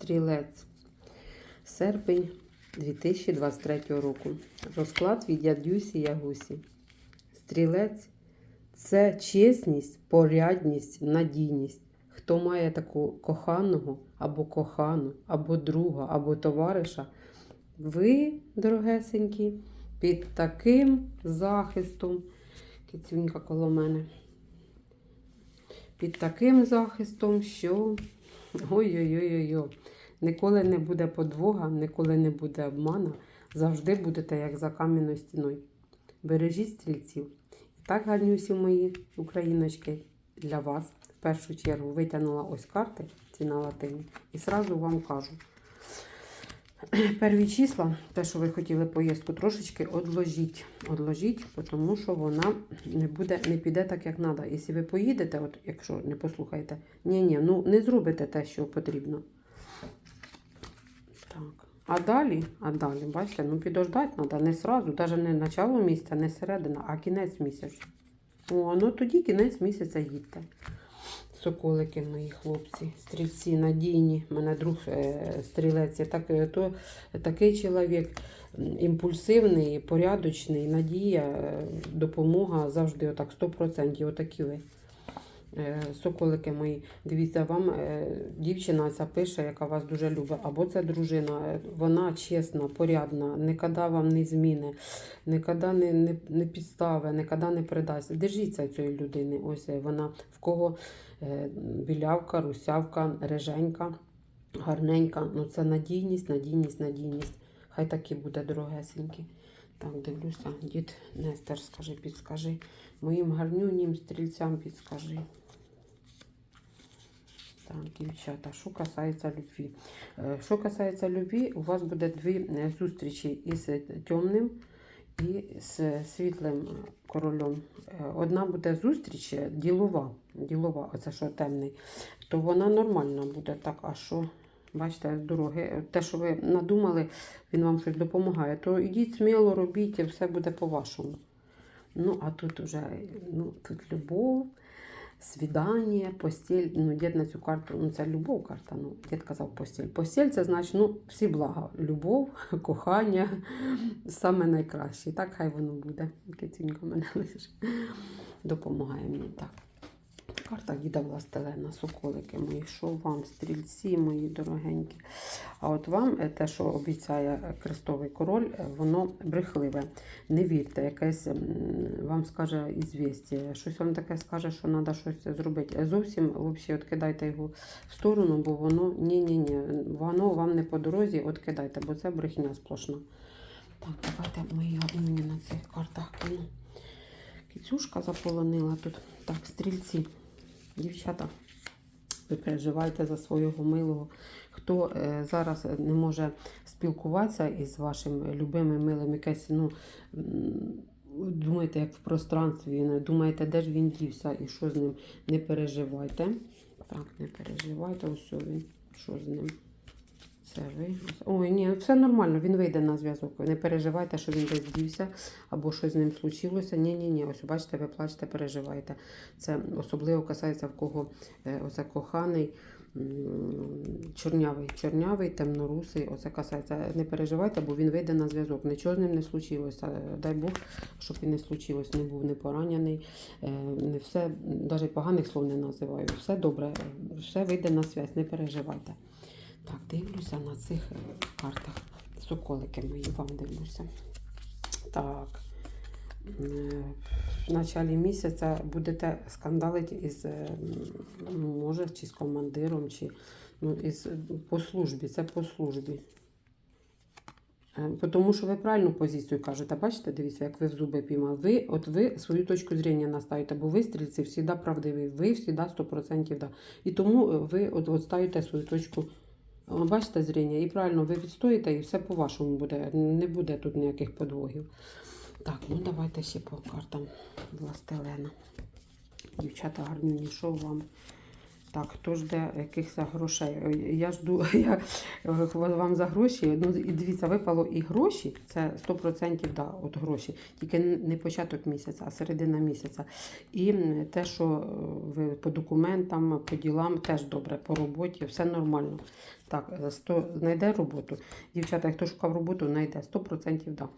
Стрілець. Серпень 2023 року. Розклад від Ядюсі Ягусі. Стрілець це чесність, порядність, надійність. Хто має таку коханого або кохану, або друга, або товариша, ви, дорогесенькі, під таким захистом, кицюнька коло мене, під таким захистом, що ой-ой-ой-ой, ніколи не буде подвога, ніколи не буде обмана, завжди будете як за кам'яною стіною. Бережіть стрільців. І так, гарнюсі мої україночки, для вас в першу чергу витягнула ось карти, ці на латині, і сразу вам кажу. Перві числа, те, що ви хотіли поїздку, трошечки одложіть. Одложіть, тому що вона не буде, не піде так, як треба. Якщо ви поїдете, от якщо не послухаєте, ні, ні, ну не зробите те, що потрібно. Так. А далі, а далі, бачите, ну підождати треба не сразу, навіть не начало місяця, не середина, а кінець місяця. О, ну тоді кінець місяця їдьте. Соколики мої хлопці, стрільці надійні. Мене друг е, стрілець. Я Так, е, то, такий чоловік імпульсивний, порядочний, надія, е, допомога завжди отак 100%. Отакі ви. Е, Соколики мої, дивіться, вам е, дівчина ця пише, яка вас дуже любить, або це дружина, е, вона чесна, порядна, ніколи вам не зміни, ніколи не, не, не підстави, ніколи не придасть. Держіться цієї людини. Ось вона в кого білявка, русявка, реженька, гарненька. Ну це надійність, надійність, надійність. Хай так і буде дорогесенькі. Так, дивлюся, дід Нестер, скажи, підскажи. Моїм гарнюнім стрільцям підскажи. Так, дівчата, що касається любві. Е, Що касається любві, у вас буде дві е, зустрічі із темним і з світлим королем. Е, Одна буде зустріч ділова, ділова, оце що темний, то вона нормальна буде так, а що? Бачите, з дороги. Те, що ви надумали, він вам щось допомагає, то ідіть сміло, робіть, і все буде по-вашому. Ну, а тут уже ну, тут любов, свідання, постіль. Ну, дід на цю карту, ну це любов карта. Ну, дід казав постіль. Постіль це значить ну, всі блага. Любов, кохання, саме найкраще. Так хай воно буде. Кицюнька мене лише допомагає мені так. Карта діда Властелена, соколики мої, що вам, стрільці мої дорогенькі. А от вам е, те, що обіцяє Крестовий король, е, воно брехливе. Не вірте, якесь вам скаже ізвістя, щось вам таке скаже, що треба щось зробити. Зовсім взагалі відкидайте його в сторону, бо воно ні-ні-ні, воно вам не по дорозі, відкидайте, бо це брехня сплошна. Так, давайте мої гарні на цих картах кину. Кіцюшка заполонила тут. Так, стрільці. Дівчата, ви переживайте за свого милого. Хто е, зараз не може спілкуватися із вашим любимим милим, якесь, ну, думаєте, як в пространстві, думаєте, де ж він дівся і що з ним, не переживайте. Так, не переживайте, ось він, що з ним. Ви. Ой, ні, все нормально, він вийде на зв'язок. Не переживайте, що він десь дівся або щось з ним случилося. Ні, ні, ні. Ось бачите, ви плачете, переживаєте. Це особливо касається в кого е, оце коханий. Чорнявий, чорнявий, темнорусий, оце касається. Не переживайте, бо він вийде на зв'язок. Нічого з ним не случилося. Дай Бог, щоб і не случилось, не був не поранений, е, не все, навіть поганих слов не називаю. Все добре, все вийде на зв'язок, не переживайте. Так, дивлюся на цих е, картах. Соколики мої вам дивлюся. Так. Е, В началі місяця будете скандалити із, е, може, чи з командиром, чи ну, із, по службі. Це по службі. Е, Тому що ви правильну позицію кажете. Бачите, дивіться, як ви в зуби піймали. Ви, от ви свою точку зрення наставите, бо ви стрільці завжди правдиві, ви завжди 100% да. І тому е, ви от, от ставите свою точку Бачите зріння, і правильно ви відстоїте, і все по-вашому буде. Не буде тут ніяких подвогів. Так, ну давайте ще по картам Властелена. Дівчата гарні, що вам? Так, хто жде якихось грошей? Е, Я жду я е, вам за гроші. Ну і дивіться, випало і гроші. Це 100% да, от гроші. Тільки не початок місяця, а середина місяця. І те, що е, ви по документам, по ділам теж добре, по роботі, все нормально. Так, е, 100, знайде роботу. Дівчата, хто шукав роботу, знайде 100% да.